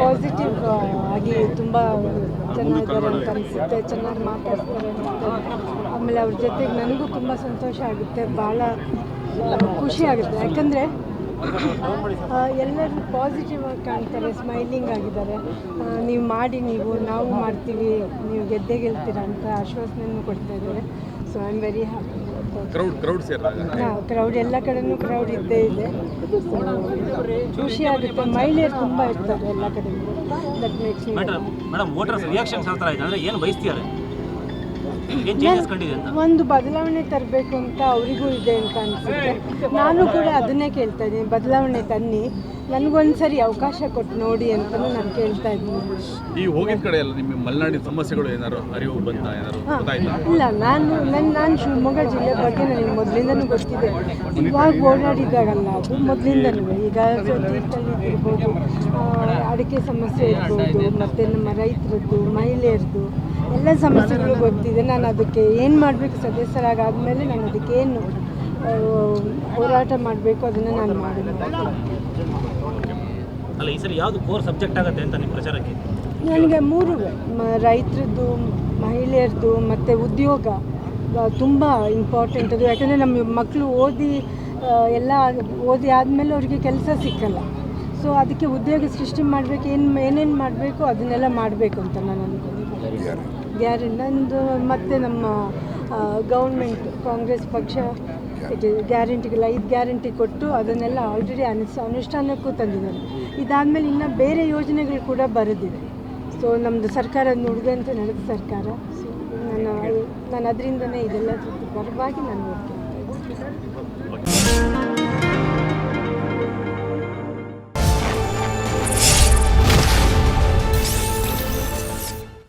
Positive ಆಗಿ ತುಂಬ ಚೆನ್ನಾಗಿದ್ದಾರೆ ಅಂತ ಅನಿಸುತ್ತೆ, ಚೆನ್ನಾಗಿ ಮಾತಾಡ್ತಾರೆ ಆಮೇಲೆ ಅವ್ರ ಜೊತೆಗೆ ನನಗೂ ತುಂಬ ಸಂತೋಷ ಆಗುತ್ತೆ, ಭಾಳ ಖುಷಿ ಆಗುತ್ತೆ. ಯಾಕಂದರೆ ಎಲ್ಲರೂ ಪಾಸಿಟಿವ್ ಆಗಿ ಕಾಣ್ತಾರೆ ಸ್ಮೈಲಿಂಗ್ ಆಗಿದ್ದಾರೆ. ನೀವು ಮಾಡಿ ನೀವು, ನಾವು ಮಾಡ್ತೀವಿ, ನೀವು ಗೆದ್ದೆ ಗೆಲ್ತೀರ ಅಂತ ಆಶ್ವಾಸನೆಯನ್ನು ಕೊಡ್ತಾ ಇದ್ದಾರೆ. So I am very happy crowd crowd ಸೇರಿದಾಗ ಕ್ರೌಡ್ ಎಲ್ಲ ಕಡೆನೂ ಕ್ರೌಡ್ ಇದ್ದೇ ಇದೆ. ಖುಷಿ ಆಗುತ್ತೆ ಮಹಿಳೆಯರು ತುಂಬ ಇರ್ತಾರೆ ಎಲ್ಲ ಕಡೆ that makes madam madam voters reactions ಇದೆ. ಅಂದರೆ ಏನು ಬಯಸ್ತಿದ್ದಾರೆ ಒಂದು ಬದಲಾವಣೆ ತರಬೇಕು ಅಂತ ಅವರಿಗೂ ಇದೆ ಅಂತ ಅನಿಸುತ್ತೆ. ನಾನು ಕೂಡ ಅದನ್ನೇ ಕೇಳ್ತಾ ಇದ್ದೀನಿ. ಬದಲಾವಣೆ ತನ್ನಿ. ನನಗೊಂದ್ಸರಿ ಅವಕಾಶ ಕೊಟ್ಟು ನೋಡಿ ಅಂತ ನಾನು ಕೇಳ್ತಾ ಇದ್ದೀನಿ. ಈ ಹೋಗಿದ ಕಡೆ ಎಲ್ಲ ನಿಮ್ಮ ಮಲೆನಾಡಿನ ಸಮಸ್ಯೆಗಳು ಏನಾರು ಅರಿವು ಬಂತ? ಏನಾರು ಗೊತ್ತಾಯ್ತಾ? ಇಲ್ಲ ನಾನು ನನ್ನ ನಾನು ಶಿವಮೊಗ್ಗ ಜಿಲ್ಲೆ ಬಗ್ಗೆ ನನಗೆ ಮೊದಲಿಂದನೂ ಗೊತ್ತಿದೆ. ಇವಾಗ ಓಡಾಡಿದಾಗಲ್ಲ ಅದು ಮೊದಲಿಂದನೂ. ಈಗ ಇರ್ಬೋದು ಅಡಿಕೆ ಸಮಸ್ಯೆ ಇರ್ಬೋದು ಮತ್ತು ನಮ್ಮ ರೈತರದ್ದು ಮಹಿಳೆಯರದ್ದು ಎಲ್ಲ ಸಮಸ್ಯೆಗಳು ಗೊತ್ತಿದೆ. ನಾನು ಅದಕ್ಕೆ ಏನು ಮಾಡಬೇಕು ಸದಸ್ಯರಾಗಾದ್ಮೇಲೆ ನಾನು ಅದಕ್ಕೆ ಏನು ಹೋರಾಟ ಮಾಡಬೇಕು ಅದನ್ನು ನಾನು ಮಾಡಿದೆ ಅಲ್ಲ ಈ ಸರಿ ಯಾವುದು ಕೋರ್ ಸಬ್ಜೆಕ್ಟ್ ಆಗುತ್ತೆ ಅಂತ ನಿಮ್ಮ ಪ್ರಚಾರಕ್ಕೆ? ನನಗೆ ಮೂರು ರೈತರದ್ದು ಮಹಿಳೆಯರದ್ದು ಮತ್ತು ಉದ್ಯೋಗ ತುಂಬ ಇಂಪಾರ್ಟೆಂಟ್ ಅದು. ಯಾಕಂದರೆ ನಮ್ಮ ಮಕ್ಕಳು ಓದಿ ಎಲ್ಲ ಓದಿ ಆದಮೇಲೆ ಅವರಿಗೆ ಕೆಲಸ ಸಿಕ್ಕಲ್ಲ. ಸೊ ಅದಕ್ಕೆ ಉದ್ಯೋಗ ಸೃಷ್ಟಿ ಮಾಡಬೇಕು, ಏನು, ಏನೇನು ಮಾಡಬೇಕು, ಅದನ್ನೆಲ್ಲ ಮಾಡಬೇಕು ಅಂತ ನಾನು ಅಂದ್ಕೊಂಡಿದ್ದೀನಿ ಗ್ಯಾರಂಟಿ. ನಂದು ಮತ್ತು ನಮ್ಮ ಗೌರ್ಮೆಂಟ್ ಕಾಂಗ್ರೆಸ್ ಪಕ್ಷ ಇದು ಗ್ಯಾರಂಟಿಗೆಲ್ಲ, ಐದು ಗ್ಯಾರಂಟಿ ಕೊಟ್ಟು ಅದನ್ನೆಲ್ಲ ಆಲ್ರೆಡಿ ಅನುಸ್, ಅನುಷ್ಠಾನಕ್ಕೂ ತಂದಿದ್ದಾರೆ. ಇದಾದಮೇಲೆ ಇನ್ನು ಬೇರೆ ಯೋಜನೆಗಳು ಕೂಡ ಬರೆದಿದೆ. ಸೊ ನಮ್ಮದು ಸರ್ಕಾರ ನುಡಿದಂತೆ ನಡೆದ ಸರ್ಕಾರ. ನಾನು ನಾನು ಅದರಿಂದನೇ ಇದೆಲ್ಲ ಪರವಾಗಿ ನಾನು ನೋಡ್ತೀನಿ.